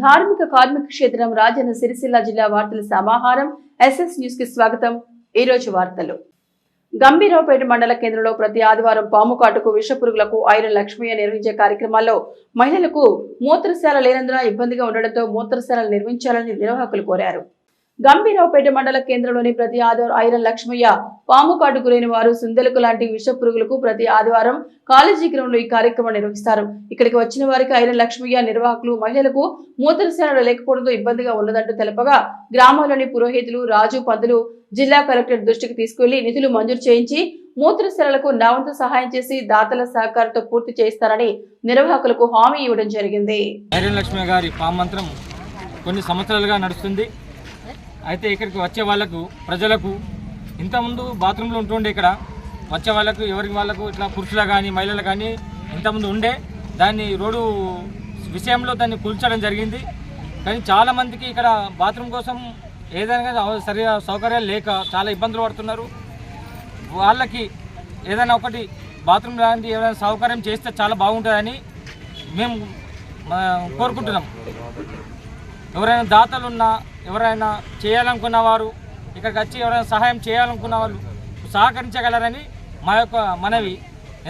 ధార్మిక కార్మిక క్షేత్రం రాజన్న సిరిసిల్ల జిల్లా వార్తల సమాహారం ఎస్ఎస్ న్యూస్కి స్వాగతం. ఈ రోజు వార్తలు. గంభీరావుపేట మండల కేంద్రంలో ప్రతి ఆదివారం పాము కాటుకు విషపురుగులకు ఐరన్ లక్ష్మయ్య నిర్వహించే కార్యక్రమాల్లో మహిళలకు మూత్రశాల లేనందున ఇబ్బందిగా ఉండడంతో మూత్రశాలలు నిర్మించాలని నిర్వాహకులు కోరారు. గంభీరావుపేట మండల కేంద్రంలోని ప్రతి ఆదివారం ఐరన్ లక్ష్మయ్య పాము కాటుకు లేని వారు సుందెలకు లాంటి విష పురుగులకు ప్రతి ఆదివారం కాలేజీ గ్రౌండ్లో ఈ కార్యక్రమం నిర్వహిస్తారు. ఇక్కడికి వచ్చిన వారికి ఐరన్ లక్ష్మయ్య నిర్వాహకులు మహిళలకు మూత్రశాలలు లేకపోవడంతో ఇబ్బందిగా ఉన్నదంటూ తెలపగా గ్రామాల్లోని పురోహితులు రాజు పంతులు జిల్లా కలెక్టర్ దృష్టికి తీసుకెళ్ళి నిధులు మంజూరు చేయించి మూత్రశాలలకు నావంతు సహాయం చేసి దాతల సహకారంతో పూర్తి చేస్తారని నిర్వాహకులకు హామీ ఇవ్వడం జరిగింది. ఐరన్ లక్ష్మి గారి పామంత్రం కొన్ని సంవత్సరాలుగా నడుస్తుంది. అయితే ఇక్కడికి వచ్చే వాళ్ళకు ప్రజలకు ఇంతకుముందు బాత్రూంలో ఉంటుండే ఇక్కడ వచ్చే వాళ్ళకు ఎవరికి వాళ్ళకు ఇట్లా పురుషుల కానీ మహిళలు కానీ ఇంతకుముందు ఉండే. దాన్ని రోడ్డు విషయంలో దాన్ని కూల్చడం జరిగింది. కానీ చాలామందికి ఇక్కడ బాత్రూమ్ కోసం ఏదైనా సరిగా సౌకర్యాలు లేక చాలా ఇబ్బందులు పడుతున్నారు. వాళ్ళకి ఏదైనా ఒకటి బాత్రూమ్ లాంటి ఏదైనా సౌకర్యం చేస్తే చాలా బాగుంటుందని మేము కోరుకుంటున్నాం. ఎవరైనా దాతలు ఉన్నా ఎవరైనా చేయాలనుకున్న వారు ఇక్కడికి వచ్చి ఎవరైనా సహాయం చేయాలనుకున్న వాళ్ళు సహకరించగలరని మా యొక్క మనవి.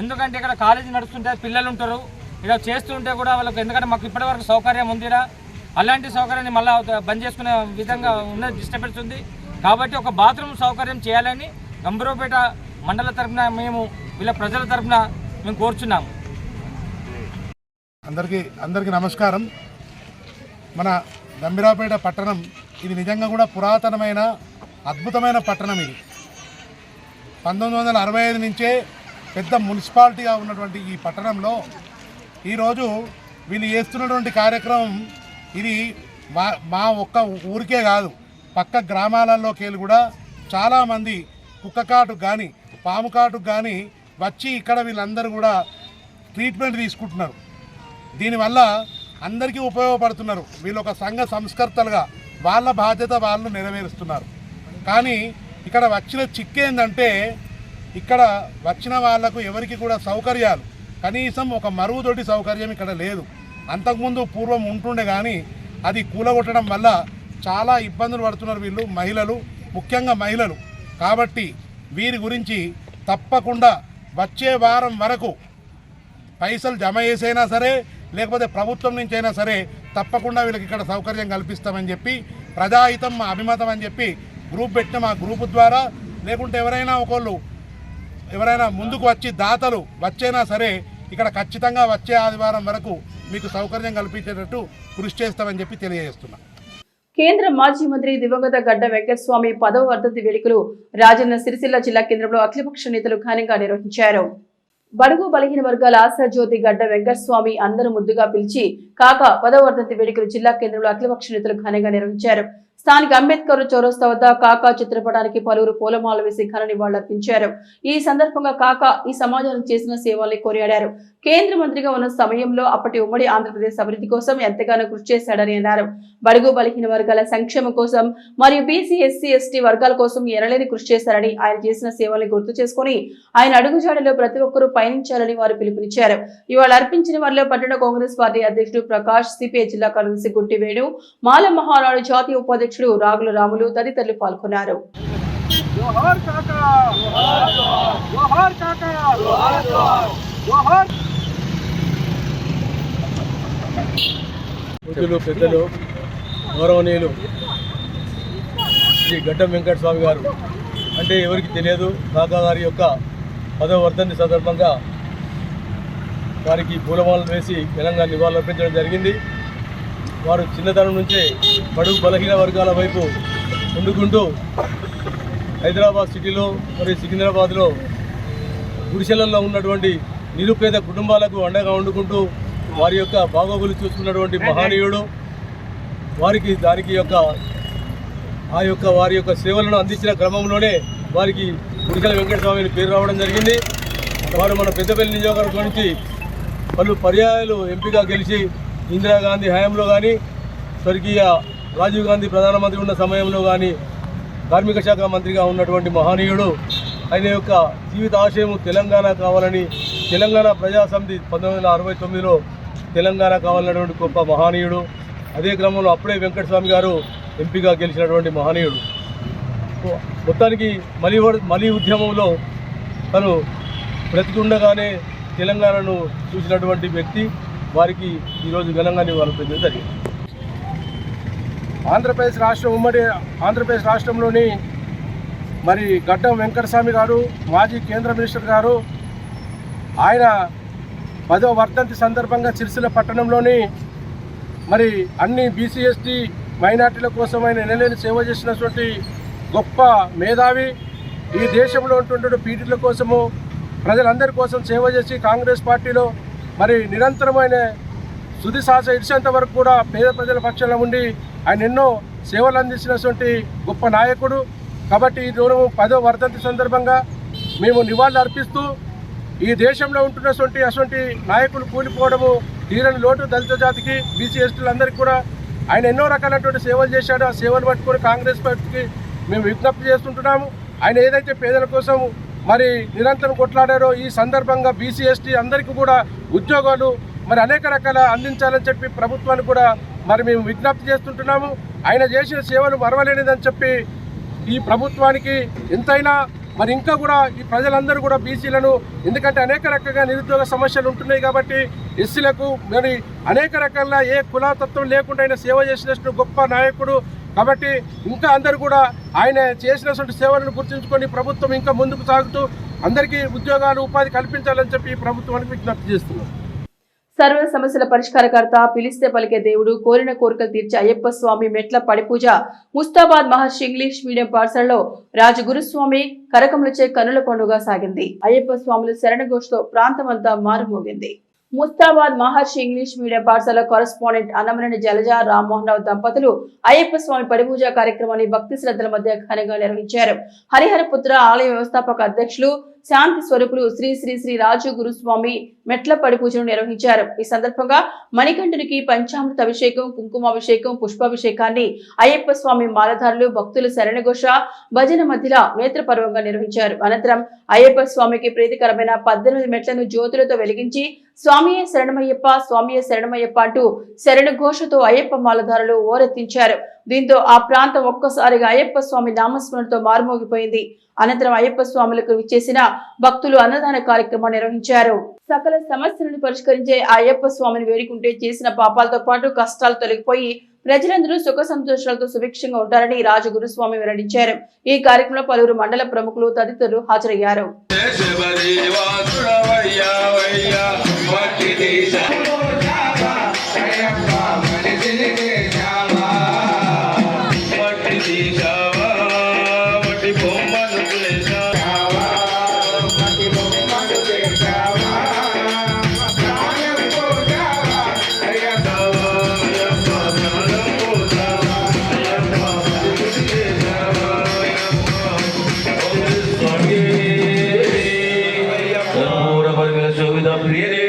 ఎందుకంటే ఇక్కడ కాలేజీ నడుస్తుంటే పిల్లలు ఉంటారు. ఇక్కడ చేస్తుంటే కూడా వాళ్ళకి ఎందుకంటే మాకు ఇప్పటివరకు సౌకర్యం ఉందిరా. అలాంటి సౌకర్యాన్ని మళ్ళీ బంద్ చేసుకునే విధంగా ఉన్నది డిస్టర్బెన్స్ ఉంది. కాబట్టి ఒక బాత్రూమ్ సౌకర్యం చేయాలని గంభీరపేట మండల తరఫున మేము వీళ్ళ ప్రజల తరపున మేము కోరుచున్నాము. అందరికీ అందరికీ నమస్కారం. మన గంభీరాపేట పట్టణం ఇది నిజంగా కూడా పురాతనమైన అద్భుతమైన పట్టణం ఇది. పంతొమ్మిది వందల అరవై ఐదు నుంచే పెద్ద మున్సిపాలిటీగా ఉన్నటువంటి ఈ పట్టణంలో ఈరోజు వీళ్ళు చేస్తున్నటువంటి కార్యక్రమం ఇది మా మా ఒక్క ఊరికే కాదు పక్క గ్రామాలలోకి వెళ్ళి కూడా చాలామంది కుక్కకాటు కానీ పాము కాటుకు కానీ వచ్చి ఇక్కడ వీళ్ళందరూ కూడా ట్రీట్మెంట్ తీసుకుంటున్నారు. దీనివల్ల అందరికీ ఉపయోగపడుతున్నారు. వీళ్ళు ఒక సంఘ సంస్కర్తలుగా వాళ్ళ బాధ్యత వాళ్ళు నెరవేరుస్తున్నారు. కానీ ఇక్కడ వచ్చిన చిక్కేందంటే ఇక్కడ వచ్చిన వాళ్ళకు ఎవరికి కూడా సౌకర్యాలు కనీసం ఒక మరుగుదొడ్డి సౌకర్యం ఇక్కడ లేదు. అంతకుముందు పూర్వం ఉంటుండే కానీ అది కూలగొట్టడం వల్ల చాలా ఇబ్బందులు పడుతున్నారు వీళ్ళు మహిళలు ముఖ్యంగా మహిళలు. కాబట్టి వీరి గురించి తప్పకుండా వచ్చే వారం వరకు పైసలు జమ చేసైనా సరే లేకపోతే ప్రభుత్వం నుంచి అయినా సరే తప్పకుండా వీళ్ళకి ఇక్కడ సౌకర్యం కల్పిస్తామని చెప్పి ప్రజాహితం మా అభిమతం అని చెప్పి గ్రూప్ పెట్టిన మా గ్రూప్ ద్వారా లేకుంటే ఎవరైనా ఒకళ్ళు ఎవరైనా ముందుకు వచ్చి దాతలు వచ్చైనా సరే ఇక్కడ ఖచ్చితంగా వచ్చే ఆదివారం వరకు మీకు సౌకర్యం కల్పించేటట్టు కృషి చేస్తామని చెప్పి తెలియజేస్తున్నా. కేంద్ర మాజీ మంత్రి దివంగత గడ్డ వెంకటస్వామి పదవ వర్ధంతి వేడుకలు రాజన్న సిరిసిల్ల జిల్లా కేంద్రంలో అఖిలపక్ష నేతలు ఘనంగా నిర్వహించారు. బడుగు బలహీన వర్గాల ఆశాజ్యోతి గడ్డ వెంకటస్వామి అందరూ ముద్దుగా పిలిచి కాక పదవ వర్ధంతి వేడుకలు జిల్లా కేంద్రంలో అఖిలపక్ష నేతలు ఘనంగా నిర్వహించారు. స్థానిక అంబేద్కర్ చౌరస్తా వద్ద కాకా చిత్రపటానికి పలువురు పూలమాల వేసి ఘన నివాళులర్పించారు. ఈ సందర్భంగా కాకా ఈ సమాజానికి చేసిన సేవల్ని కొనియాడారు. కేంద్ర మంత్రిగా ఉన్న సమయంలో అప్పటి ఉమ్మడి ఆంధ్రప్రదేశ్ అభివృద్ధి కోసం ఎంతగానో కృషి చేశాడని అన్నారు. బడుగు బలహీన వర్గాల సంక్షేమం కోసం మరియు బీసీ ఎస్సీ ఎస్టీ వర్గాల కోసం ఎనలేని కృషి చేశారని ఆయన చేసిన సేవల్ని గుర్తు చేసుకుని ఆయన అడుగుజాడలో ప్రతి ఒక్కరూ పయనించాలని వారు పిలుపునిచ్చారు. ఇవాళ అర్పించిన వారిలో పట్టణ కాంగ్రెస్ పార్టీ అధ్యక్షుడు ప్రకాష్ సిపిఐ జిల్లా కార్యదర్శి గుట్టి వేణు మాల మహానాడు జాతీయ ఉపాధ్యక్షుడు రాగుల రాములు తదితరులు పాల్గొన్నారు. జోహార్ కాకా! జోహార్ కాకా! జోహార్ పూజ్యులు పెద్దలు గౌరవనీయులు శ్రీ గడ్డం వెంకట స్వామి గారు. అంటే ఎవరికి తెలియదు కాకా గారి యొక్క పదవ సందర్భంగా వారికి పూలమాలలు వేసి ఘనంగా నివాళులర్పించడం జరిగింది. వారు చిన్నతనం నుంచే బడుగు బలహీన వర్గాల వైపు వండుకుంటూ హైదరాబాద్ సిటీలో మరియు సికింద్రాబాద్లో గుడిసెలలో ఉన్నటువంటి నిరుపేద కుటుంబాలకు అండగా వండుకుంటూ వారి యొక్క బాగోగులు చూసుకున్నటువంటి మహనీయుడు వారికి దానికి యొక్క ఆ యొక్క వారి యొక్క సేవలను అందించిన క్రమంలోనే వారికి గుడికల వెంకటస్వామిని పేరు రావడం జరిగింది. వారు మన పెద్దపల్లి నియోజకవర్గం నుంచి పలు పర్యాయాలు ఎంపీగా గెలిచి ఇందిరాగాంధీ హయాంలో కానీ స్వర్గీయ రాజీవ్ గాంధీ ప్రధానమంత్రి ఉన్న సమయంలో కానీ కార్మిక శాఖ మంత్రిగా ఉన్నటువంటి మహనీయుడు ఆయన యొక్క జీవిత ఆశయం తెలంగాణ కావాలని తెలంగాణ ప్రజాసమితి పంతొమ్మిది వందల అరవై తొమ్మిదిలో తెలంగాణ కావాలన్నటువంటి గొప్ప మహనీయుడు అదే క్రమంలో అప్పుడే వెంకటస్వామి గారు ఎంపీగా గెలిచినటువంటి మహనీయుడు. మొత్తానికి మలి మలి ఉద్యమంలో తను బ్రతికుండగానే తెలంగాణను చూసినటువంటి వ్యక్తి వారికి ఈరోజు ఘనంగా నివాళులు జరిగింది. ఆంధ్రప్రదేశ్ రాష్ట్రం ఉమ్మడి ఆంధ్రప్రదేశ్ రాష్ట్రంలోని మరి గడ్డం వెంకటస్వామి గారు మాజీ కేంద్ర మినిస్టర్ గారు ఆయన పదవ వర్ధంతి సందర్భంగా సిరిసిల్ల పట్టణంలోని మరి అన్ని బీసీ ఎస్టీ మైనార్టీల కోసం ఆయన ఎనలేని సేవ చేసినటువంటి గొప్ప మేధావి ఈ దేశంలో ఉన్నటువంటి పీటీల కోసము ప్రజలందరి కోసం సేవ చేసి కాంగ్రెస్ పార్టీలో మరి నిరంతరమైన సుది సాహస ఇడిచేంత వరకు కూడా పేద ప్రజల పక్షంలో ఉండి ఆయన ఎన్నో సేవలు అందించినటువంటి గొప్ప నాయకుడు. కాబట్టి ఈ రోజు పదో వర్ధంతి సందర్భంగా మేము నివాళులు అర్పిస్తూ ఈ దేశంలో ఉంటున్నటువంటి అటువంటి నాయకులు కూలిపోవడము తీరని లోటు దళిత జాతికి బీసీ ఎస్టీలందరికీ కూడా ఆయన ఎన్నో రకాలైనటువంటి సేవలు చేశాడు. ఆ సేవలు పట్టుకొని కాంగ్రెస్ పార్టీకి మేము విజ్ఞప్తి చేస్తుంటున్నాము. ఆయన ఏదైతే పేదల కోసం మరి నిరంతరం కొట్లాడారో ఈ సందర్భంగా బీసీ ఎస్టీ అందరికీ కూడా ఉద్యోగాలు మరి అనేక రకాల అందించాలని చెప్పి ప్రభుత్వాన్ని కూడా మరి మేము విజ్ఞప్తి చేస్తుంటున్నాము. ఆయన చేసిన సేవలు మరవలేనిదని చెప్పి ఈ ప్రభుత్వానికి ఎంతైనా మరి ఇంకా కూడా ఈ ప్రజలందరూ కూడా బీసీలను ఎందుకంటే అనేక రకంగా నిరుద్యోగ సమస్యలు ఉంటున్నాయి కాబట్టి ఎస్సీలకు మరి అనేక రకాల ఏ కులతత్వం లేకుండా ఆయన సేవ చేసినట్టు గొప్ప నాయకుడు కాబట్టి ఇంకా అందరూ కూడా ఆయన చేసినటువంటి సేవలను గుర్తుంచుకొని ప్రభుత్వం ఇంకా ముందుకు సాగుతూ అందరికీ ఉద్యోగాలు ఉపాధి కల్పించాలని చెప్పి ప్రభుత్వానికి విజ్ఞప్తి చేస్తున్నాం సర్వ సమస్యల పరిష్కారకర్త పిలిస్తే పలికే దేవుడు కోరిన కోరికలు తీర్చే అయ్యప్ప స్వామి మెట్ల పడిపూజ. ముస్తాబాద్ మహర్షి ఇంగ్లీష్ మీడియం పాఠశాలలో రాజగురుస్వామి కరకములచే కనుల పండుగ సాగింది. అయ్యప్ప స్వాములు శరణఘోషతో ప్రాంతమంతా మారుమోగింది. ముస్తాబాద్ మహర్షి ఇంగ్లీష్ మీడియం పాఠశాల కరస్పాండెంట్ అన్నమనేని జలజ రామ్మోహన్ రావు దంపతులు అయ్యప్ప స్వామి పడిపూజ కార్యక్రమాన్ని భక్తి శ్రద్ధల మధ్య ఘనంగా నిర్వహించారు. హరిహరపుత్ర ఆలయ వ్యవస్థాపక అధ్యక్షులు శాంతి స్వరూపులు శ్రీ శ్రీ శ్రీ రాజు గురుస్వామి మెట్ల పడి పూజను నిర్వహించారు. ఈ సందర్భంగా మణికంఠునికి పంచామృత అభిషేకం కుంకుమాభిషేకం పుష్పాభిషేకాన్ని అయ్యప్ప స్వామి మాలధారులు భక్తులు శరణఘోష భజన మధ్యలో నేత్రపర్వంగా నిర్వహించారు. అనంతరం అయ్యప్ప స్వామికి ప్రీతికరమైన పద్దెనిమిది మెట్లను జ్యోతులతో వెలిగించి స్వామియే శరణమయ్యప్ప స్వామియే శరణమయ్యప్ప అంటూ శరణఘోషతో అయ్యప్ప మాలధారులు ఓరెత్తించారు. దీంతో ఆ ప్రాంతం ఒక్కసారిగా అయ్యప్ప స్వామి నామస్మరణతో మారుమోగిపోయింది అనంతరం అయ్యప్ప స్వాములకు విచ్చేసిన భక్తులు అన్నదాన కార్యక్రమం నిర్వహించారు సకల సమస్యలను పరిష్కరించే అయ్యప్ప స్వామిని వేడుకుంటే చేసిన పాపాలతో పాటు కష్టాలు తొలగిపోయి ప్రజలందరూ సుఖ సంతోషాలతో సుభిక్షంగా ఉంటారని రాజగురుస్వామి వెల్లడించారు ఈ కార్యక్రమంలో పలువురు మండల ప్రముఖులు తదితరులు హాజరయ్యారు ಪ್ರಿಯರೇ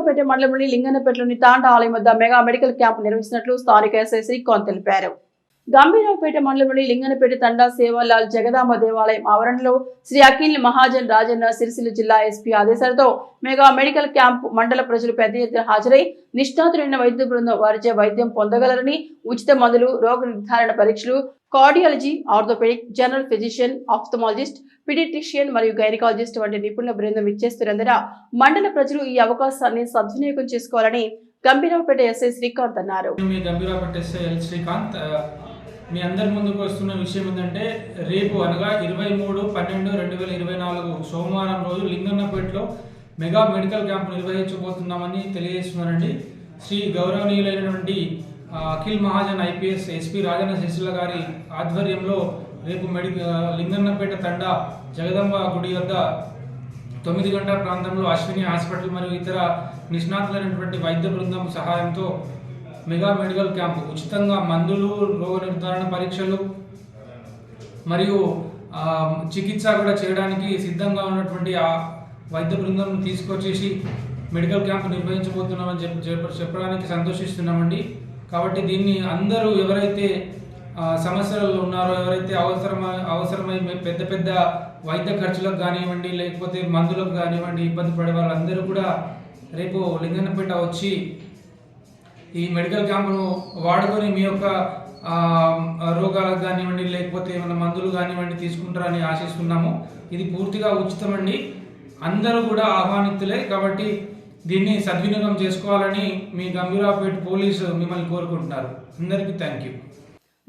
గంభీరావుపేట మండలంలోని లింగన్నపేటలోని తాండా ఆలయం వద్ద మెగా మెడికల్ క్యాంప్ నిర్వహిస్తున్నట్లు స్థానిక ఎస్ఐ శ్రీకాంత్ తెలిపారు. గంభీరావుపేట మండలంలోని లింగనపేట తండా సేవాలాల్ జగదాంబ దేవాలయం ఆవరణలో శ్రీ అఖిల్ మహాజన్ రాజన్న సిరిసిల్ల జిల్లా ఎస్పీ ఆదేశాలతో మెగా మెడికల్ క్యాంప్ మండల ప్రజలు పెద్ద ఎత్తున హాజరై నిష్ణాతులైన వైద్య బృందం వారిచే వైద్యం పొందగలరని ఉచిత మందులు రోగ నిర్ధారణ పరీక్షలు cardiology orthopaedic general physician ophthalmologist paediatrician మరియు గైనకాలజిస్ట్ వంటి నిపుణుల బృందం ఇచ్చేస్తున్నందున మండల ప్రజలు ఈ అవకాశాన్ని సద్వినియోగం చేసుకోవాలని గంభీరావుపేట ఎస్ఐ శ్రీకాంత్ అన్నారు. గంభీరావుపేట ఎస్ఐ శ్రీకాంత్ మీ అందరి ముందుకు వస్తున్న విషయం ఏంటంటే రేపు అనగా ఇరవై మూడు పన్నెండు రెండు వేల ఇరవై నాలుగు సోమవారం రోజు లింగన్నపేటలో మెగా మెడికల్ క్యాంప్ నిర్వహించబోతున్నామని తెలియజేస్తున్నారండి శ్రీ గౌరవనీయులైనటువంటి అఖిల్ మహాజన్ ఐపీఎస్ ఎస్పీ రాజన్న శశిల గారి ఆధ్వర్యంలో రేపు మెడి లింగన్నపేట తండా జగదంబ గుడి వద్ద తొమ్మిది గంటల ప్రాంతంలో అశ్విని హాస్పిటల్ మరియు ఇతర నిష్ణాతులైనటువంటి వైద్య బృందం సహాయంతో మెగా మెడికల్ క్యాంపు ఉచితంగా మందులు రోగ నిర్ధారణ పరీక్షలు మరియు చికిత్స కూడా చేయడానికి సిద్ధంగా ఉన్నటువంటి ఆ వైద్య బృందం తీసుకొచ్చేసి మెడికల్ క్యాంప్ నిర్వహించబోతున్నామని చెప్పి చెప్ప- చెప్పడానికి సంతోషిస్తున్నామండి. కాబట్టి దీన్ని అందరూ ఎవరైతే సమస్యలలో ఉన్నారో ఎవరైతే అవసరమై అవసరమై పెద్ద పెద్ద వైద్య ఖర్చులకు కానివ్వండి లేకపోతే మందులకు కానివ్వండి ఇబ్బంది పడే వాళ్ళందరూ కూడా రేపు లింగన్నపేట వచ్చి ఈ మెడికల్ క్యాంపును వాడుకొని మీ యొక్క రోగాలకు కానివ్వండి లేకపోతే ఏమైనా మందులు కానివ్వండి తీసుకుంటారని ఆశిస్తున్నాము. ఇది పూర్తిగా ఉచితమండి. అందరూ కూడా ఆహ్వానితులే కాబట్టి దీన్ని సద్వినియోగం చేసుకోవాలని మీ గంభీరాపేట పోలీసు మిమ్మల్ని కోరుకుంటున్నారు. అందరికీ థ్యాంక్ యూ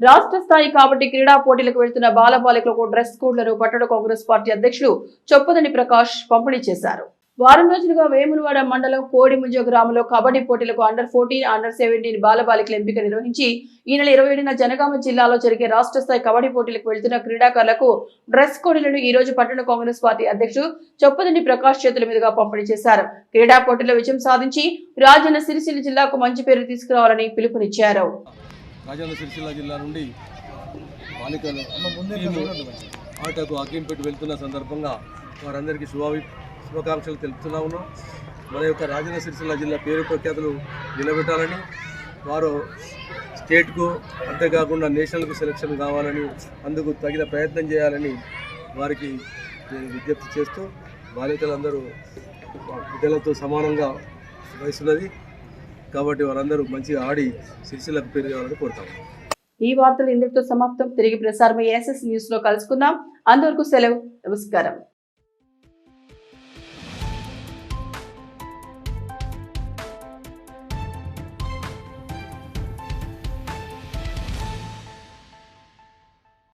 రాష్ట్ర స్థాయి కాబట్టి క్రీడా పోటీలకు వెళ్తున్న బాలబాలికలకు డ్రెస్ కోడ్లను పట్టణ కాంగ్రెస్ పార్టీ అధ్యక్షులు చొప్పదని ప్రకాష్ పంపిణీ చేశారు. వారం రోజులుగా వేములవాడ మండలం కోడిముంజ గ్రామంలో కబడ్డీ పోటీలకు అండర్ ఫోర్టీన్ అండర్ సెవెంటీన్ బాలబాలికల ఎంపిక నిర్వహించి ఈ నెల ఇరవై ఏడున జనగామ జిల్లాలో జరిగే రాష్ట్ర స్థాయి కబడ్డీ పోటీలకు వెళ్తున్న క్రీడాకారులకు డ్రెస్ కోడ్లను ఈ రోజు పట్టణ కాంగ్రెస్ పార్టీ అధ్యక్షుడు చొప్పదండి ప్రకాష్ చేతుల మీదుగా పంపిణీ చేశారు. క్రీడా పోటీలో విజయం సాధించి రాజన్న సిరిసిల్ల జిల్లాకు మంచి పేరు తీసుకురావాలని పిలుపునిచ్చారు. రాజన్న సిరిసిల్ల జిల్లా నుండి బాలికలు టీము ఆటకు అగ్గింపెట్టి వెళ్తున్న సందర్భంగా వారందరికీ శుభావి శుభాకాంక్షలు తెలుపుతున్నా ఉన్నాం మన యొక్క రాజన్న సిరిసిల్ల జిల్లా పేరు ప్రఖ్యాతులు నిలబెట్టాలని వారు స్టేట్కు అంతేకాకుండా నేషనల్కు సెలక్షన్ కావాలని అందుకు తగిన ప్రయత్నం చేయాలని వారికి నేను విజ్ఞప్తి చేస్తూ బాలికలందరూ బిడ్డలతో సమానంగా వయసున్నది. కాబట్టి వారందరూ మంచిగా ఆడి సిరిసిల్లకు పేరు కావాలని కోరుతాము ఈ వార్తలు ఇందుతో సమాప్తం. తిరిగి ప్రసారమయ్యే ఎస్ఎస్ న్యూస్లో కలుసుకుందాం. అంతవరకు సెలవు. నమస్కారం.